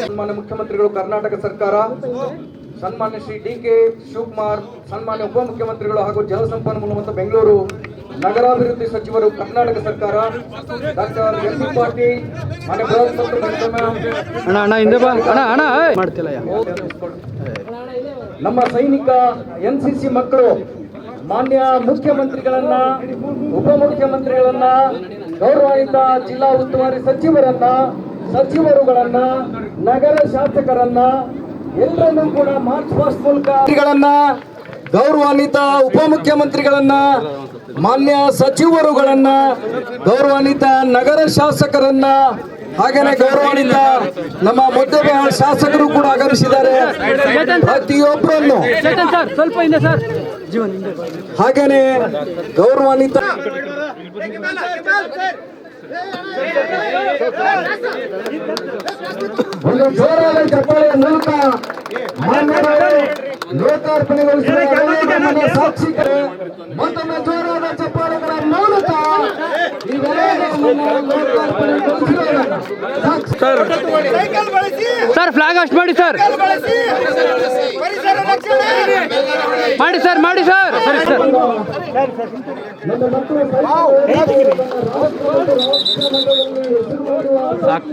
ಸನ್ಮಾನ್ಯ ಮುಖ್ಯಮಂತ್ರಿಗಳು ಕರ್ನಾಟಕ ಸರ್ಕಾರ ಸನ್ಮಾನ್ಯ ಶ್ರೀ ಡಿ ಕೆ ಶಿವಕುಮಾರ್ ಸನ್ಮಾನ್ಯ ಉಪಮುಖ್ಯಮಂತ್ರಿಗಳು ಹಾಗೂ ಜಲಸಂಪನ್ಮೂಲ ಮತ್ತು ಬೆಂಗಳೂರು ನಗರಾಭಿವೃದ್ಧಿ ಸಚಿವರು ಕರ್ನಾಟಕ ಸರ್ಕಾರ ಡಾಕ್ಟರ್ ಎಸ್ ಪಾಟೀಲ್ ಮಾನ್ಯ ನಮ್ಮ ಸೈನಿಕ ಎನ್ ಸಿ ಸಿ ಮಕ್ಕಳು ಮಾನ್ಯ ಮುಖ್ಯಮಂತ್ರಿಗಳನ್ನ, ಉಪಮುಖ್ಯಮಂತ್ರಿಗಳನ್ನ, ಗೌರವಾನ್ವಿತ ಜಿಲ್ಲಾ ಉಸ್ತುವಾರಿ ಸಚಿವರನ್ನ, ಸಚಿವರುಗಳನ್ನ, ನಗರ ಶಾಸಕರನ್ನ ಎಲ್ಲರನ್ನೂ ಕೂಡ ಮಾರ್ಚ್ ಪಾಸ್ಟ್ ಮೂಲಕ ಗೌರವಾನ್ವಿತ ಉಪಮುಖ್ಯಮಂತ್ರಿಗಳನ್ನ, ಮಾನ್ಯ ಸಚಿವರುಗಳನ್ನ, ಗೌರವಾನ್ವಿತ ನಗರ ಶಾಸಕರನ್ನ, ಹಾಗೇನೆ ಗೌರವಾನ್ವಿತ ನಮ್ಮ ಮಧ್ಯಮ ಶಾಸಕರು ಕೂಡ ಆಗಮಿಸಿದ್ದಾರೆ. ಪ್ರತಿಯೊಬ್ಬರನ್ನು ಹಾಗೇನೆ ಗೌರವಾನ್ವಿತ ಒಂದು ಜೋರಾದ ಚಪ್ಪಾಳೆಯ ಮೂಲಕ ಲೋಕಾರ್ಪಣೆಗೊಳಿಸಿದ ಸಾಕ್ಷಿಗಳು ಮತ್ತೊಮ್ಮೆ ಜೋರಾದ ಚಪ್ಪಾಳೆಗಳ ಮೂಲಕ ಸರ್ ಫ್ಲಾಗ್ ಅಷ್ಟು ಮಾಡಿ ಸರ್. ಮಾಡಿ ಸರ್. ಮಾಡಿ ಸರಿ. ಮಕ್ಕಳು ಸಾಕು